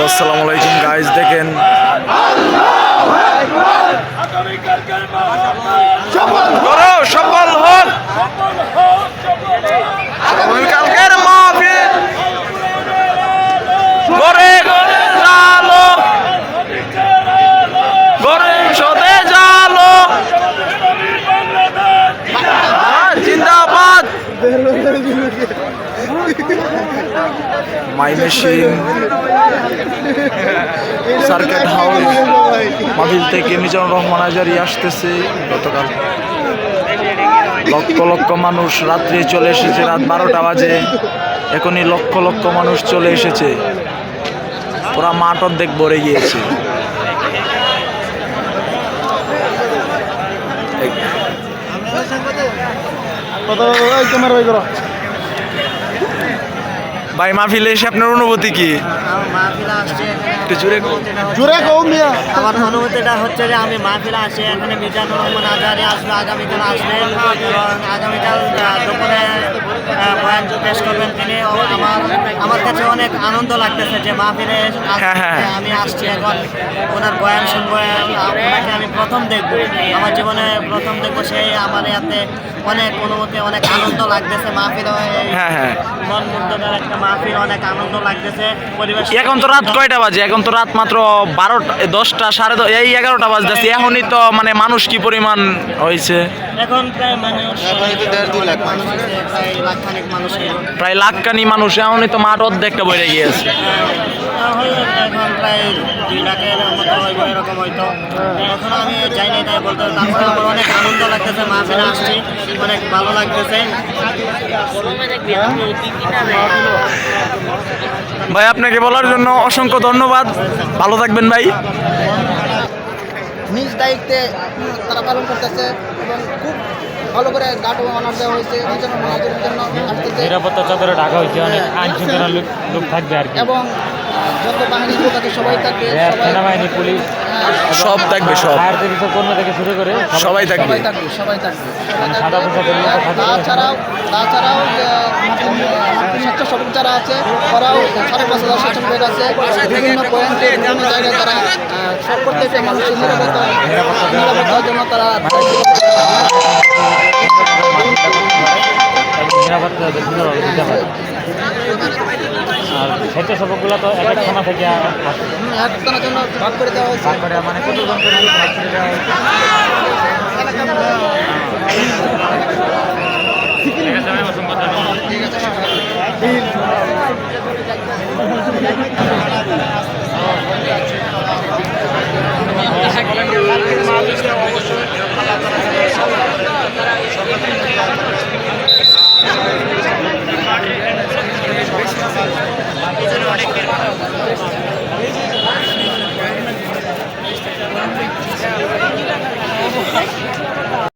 Hello, আসসালামু আলাইকুম guys দেখেন। সফল হোক আগামীকালকের মাহফিল। ঘরে জালো ঘরে সদে জালো জিন্দাবাদ। সার্কিট হাউস মাহফিল থেকে মিজানুর রহমান আজারি আসতেছে। গতকাল লক্ষ লক্ষ মানুষ রাত্রে চলে এসেছে রাত বারোটা বাজে। এখনই লক্ষ লক্ষ মানুষ চলে এসেছে। পুরা মাঠ অর্ধেক ভরে গিয়েছে। ভাই মাহফিলে এসে আপনার অনুভূতি কি? আমার অনুভূতিটা হচ্ছে যে আমি মাহফিলে আসি এখানে মিজানুর রহমান আজারি আসবে আগামীকাল আসবে। এবং আগামীকাল দোকানে বয়ান পেশ করবেন তিনি। আমার আমার কাছে অনেক আনন্দ লাগতেছে যে মাহফিলে আস- হ্যাঁ, হ্যাঁ। আমি আসছি এখন। ওনার বয়ান শুনব ওনাকে আমি প্রথম দেখব। আমার জীবনে প্রথম দেখব সেই আমার ইয়াতে অনেক অনুভূতি অনেক আনন্দ লাগতেছে মাহফিল হ্যাঁ হ্যাঁ। মন মুগ্ধকর একটা মাহফিল অনেক আনন্দ লাগতেছে। পরিবেশ এখন তো রাত কয়টা বাজে? এখন তো রাত মাত্র বারোটা দশটা সাড়ে দশ এই এগারোটা বাজতেছে। এখনই তো মানে মানুষ কি পরিমাণ হয়েছে? এখন প্রায় মানুষ মানুষ। হয়েছে, প্রায় মানুষ হয়ে প্রায় লাখখানি মানুষ এখনই তো মাঠ অর্ধেকটা বইরে গিয়েছে। এখন প্রায় দুই লাখের মতো হইব এরকম হয়তো। এখন আমি যাই নাই তাই বলতে তারপরে আমার অনেক আনন্দ লাগতেছে মাহফিলে আসছি। অনেক ভালো লাগতেছে। ভাই আপনাকে বলার জন্য অসংখ্য ধন্যবাদ। ভালো থাকবেন ভাই। নিজ দায়িত্বে তারা পালন করতেছে এবং খুব ভালো করে গার্ড অনার দেওয়া হয়েছে এই মহাজনের জন্য নিরাপত্তা চাদরে ঢাকা হয়েছে অনেক আইন শৃঙ্খলা লোক লোক থাকবে আর কি। এবং আহ, যত বাহিনী লোক আছে সবাই থাকবে সেনাবাহিনী পুলিশ সব থাকবে সব। ফায়ার কর্মী থেকে শুরু করে সবাই থাকবে। সবাই থাকবে সবাই থাকবে। মানে সাদা পোশাকের তাছাড়াও তাছাড়াও স্বেচ্ছাসেবক যারা আছে ওরাও সাড়ে পাঁচ হাজার স্বেচ্ছাসেবক আছে। বিভিন্ন পয়েন্টে বিভিন্ন জায়গায় তারা সব প্রত্যেকটা মানুষের নিরাপত্তা নিরাপত্তার জন্য তারা স্বেচ্ছাসেবকগুলো তো এক এক থানা থেকে একজনের জন্য ভাগ করে দেওয়া হয়েছে করে মানে কতজন করে ভাগ করে দেওয়া হয়েছে? ঠিক আছে।